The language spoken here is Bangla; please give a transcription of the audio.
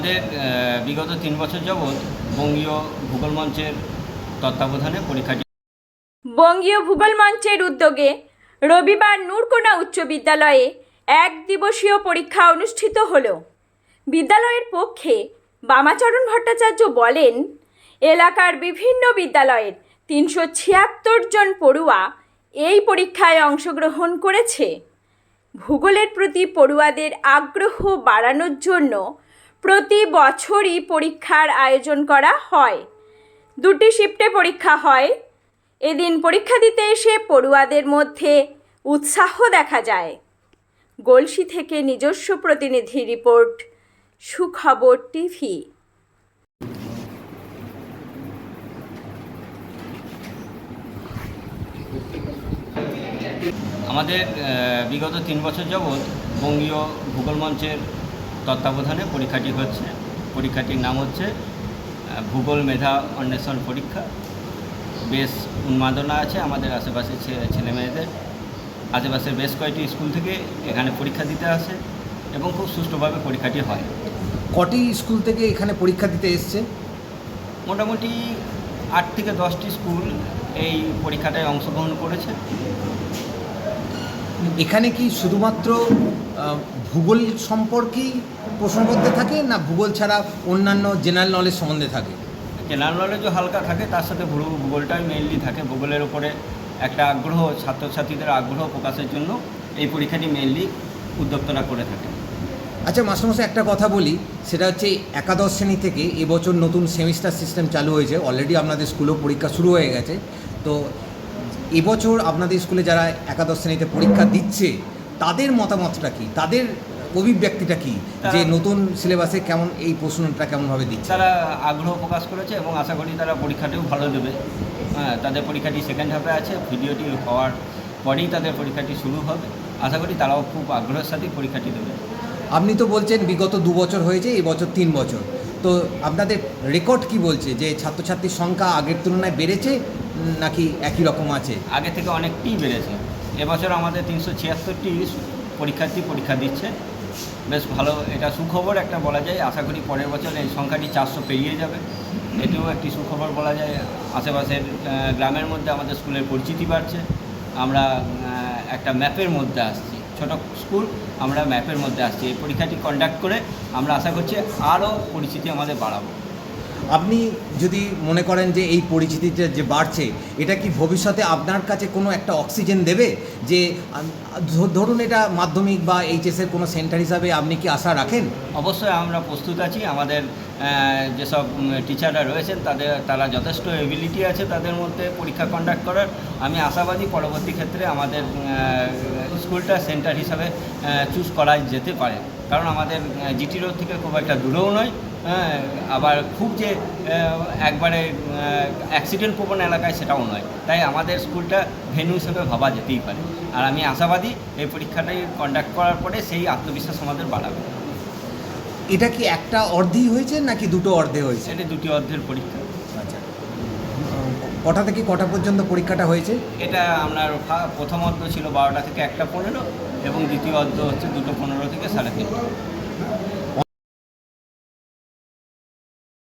আমাদের বিগত তিন বছর যাবৎ বঙ্গীয় ভূগোল মঞ্চের তত্ত্বাবধানে পরীক্ষাটি বঙ্গীয় ভূগোল মঞ্চের উদ্যোগে রবিবার নূরকোনা উচ্চ বিদ্যালয়ে এক দিবসীয় পরীক্ষা অনুষ্ঠিত হল। বিদ্যালয়ের পক্ষে বামাচরণ ভট্টাচার্য বলেন, এলাকার বিভিন্ন বিদ্যালয়ের তিনশো ছিয়াত্তর জন পড়ুয়া এই পরীক্ষায় অংশগ্রহণ করেছে। ভূগোলের প্রতি পড়ুয়াদের আগ্রহ বাড়ানোর জন্য প্রতি বছরই পরীক্ষার আয়োজন করা হয়। দুটি শিফটে পরীক্ষা হয়। এদিন পরীক্ষা দিতে এসে পড়ুয়াদের মধ্যে উৎসাহ দেখা যায়। গলসি থেকে নিজস্ব প্রতিনিধি রিপোর্ট, সুখবর টিভি। আমাদের বিগত তিন বছর যাবৎ বঙ্গীয় ভূগোল মঞ্চের তত্ত্বাবধানে পরীক্ষাটি হচ্ছে। পরীক্ষাটির নাম হচ্ছে ভূগোল মেধা অন্বেষণ পরীক্ষা। বেশ উন্মাদনা আছে আমাদের আশেপাশে ছেলে মেয়েদের আশেপাশের বেশ কয়েকটি স্কুল থেকে এখানে পরীক্ষা দিতে আসে এবং খুব সুষ্ঠুভাবে পরীক্ষাটি হয়। কটি স্কুল থেকে এখানে পরীক্ষা দিতে এসছে? মোটামুটি আট থেকে দশটি স্কুল এই পরীক্ষাটায় অংশগ্রহণ করেছে। এখানে কি শুধুমাত্র ভূগোল সম্পর্কেই প্রশ্ন করতে থাকে না ভূগোল ছাড়া অন্যান্য জেনারেল নলেজ সম্বন্ধে থাকে? জেনারেল নলেজও হালকা থাকে তার সাথে ভূগোলটাই মেইনলি থাকে। ভূগোলের উপরে একটা আগ্রহ ছাত্রছাত্রীদের আগ্রহ প্রকাশের জন্য এই পরীক্ষাটি মেইনলি উদ্যোক্তরা করে থাকে। আচ্ছা মাস্টারমশাই একটা কথা বলি সেটা হচ্ছে একাদশ শ্রেণি থেকে এবছর নতুন সেমিস্টার সিস্টেম চালু হয়েছে। অলরেডি আপনাদের স্কুলেও পরীক্ষা শুরু হয়ে গেছে। তো এবছর আপনাদের স্কুলে যারা একাদশ শ্রেণীতে পরীক্ষা দিচ্ছে তাদের মতামতটা কি? তাদের অভিব্যক্তিটা কি? যে নতুন সিলেবাসে কেমন এই প্রশ্নটা কেমনভাবে দিচ্ছে? তারা আগ্রহ প্রকাশ করেছে এবং আশা করি তারা পরীক্ষাটিও ভালো দেবে। হ্যাঁ তাদের পরীক্ষাটি সেকেন্ড হাফে আছে ভিডিওটি হওয়ার পরেই তাদের পরীক্ষাটি শুরু হবে। আশা করি তারাও খুব আগ্রহের সাথে পরীক্ষাটি দেবে। আপনি তো বলছেন বিগত দু বছর হয়েছে এই বছর তিন বছর। তো আপনাদের রেকর্ড কি বলছে? যে ছাত্রছাত্রীর সংখ্যা আগের তুলনায় বেড়েছে নাকি একই রকম আছে? আগে থেকে অনেকটাই বেড়েছে। এবছর আমাদের তিনশো ছিয়াত্তরটি পরীক্ষার্থী পরীক্ষা দিচ্ছে। বেশ ভালো, এটা সুখবর একটা বলা যায়। আশা করি পরের বছর এই সংখ্যাটি চারশো পেরিয়ে যাবে। এটিও একটি সুখবর বলা যায়। আশেপাশের গ্রামের মধ্যে আমাদের স্কুলের পরিচিতি বাড়ছে। আমরা একটা ম্যাপের মধ্যে আসছি। ছোট স্কুল, আমরা ম্যাপের মধ্যে আসছি। এই পরীক্ষাটি কন্ডাক্ট করে আমরা আশা করছি আরও পরিচিতি আমাদের বাড়াবো। আপনি যদি মনে করেন যে এই পরিচিতিটা যে বাড়ছে, এটা কি ভবিষ্যতে আপনার কাছে কোনো একটা অক্সিজেন দেবে? যে ধরুন এটা মাধ্যমিক বা এইচএসের কোনো সেন্টার হিসাবে আপনি কি আশা রাখেন? অবশ্যই আমরা প্রস্তুত আছি। আমাদের যেসব টিচাররা রয়েছেন, তাদের, তারা যথেষ্ট এবিলিটি আছে তাদের মধ্যে পরীক্ষা কন্ডাক্ট করার। আমি আশাবাদী পরবর্তী ক্ষেত্রে আমাদের স্কুলটা সেন্টার হিসাবে চুজ করা যেতে পারে। কারণ আমাদের জিটি রোড থেকে খুব একটা দূরেও নয়। হ্যাঁ, আবার খুব যে একবারে অ্যাক্সিডেন্ট প্রবণ এলাকায় সেটাও নয়। তাই আমাদের স্কুলটা ভেন্যু হিসেবে ভাবা যেতেই পারে। আর আমি আশাবাদী এই পরীক্ষাটাই কন্ডাক্ট করার পরে সেই আত্মবিশ্বাস আমাদের বাড়াবে। এটা কি একটা অর্ধেই হয়েছে নাকি দুটো অর্ধে হয়েছে? এটা দুটি অর্ধের পরীক্ষা। আচ্ছা। কটা থেকে কটা পর্যন্ত পরীক্ষাটা হয়েছে? এটা আপনার প্রথম অর্ধ ছিল বারোটা থেকে একটা পনেরো এবং দ্বিতীয় অর্ধ হচ্ছে দুটো পনেরো থেকে সাড়ে তিনটা।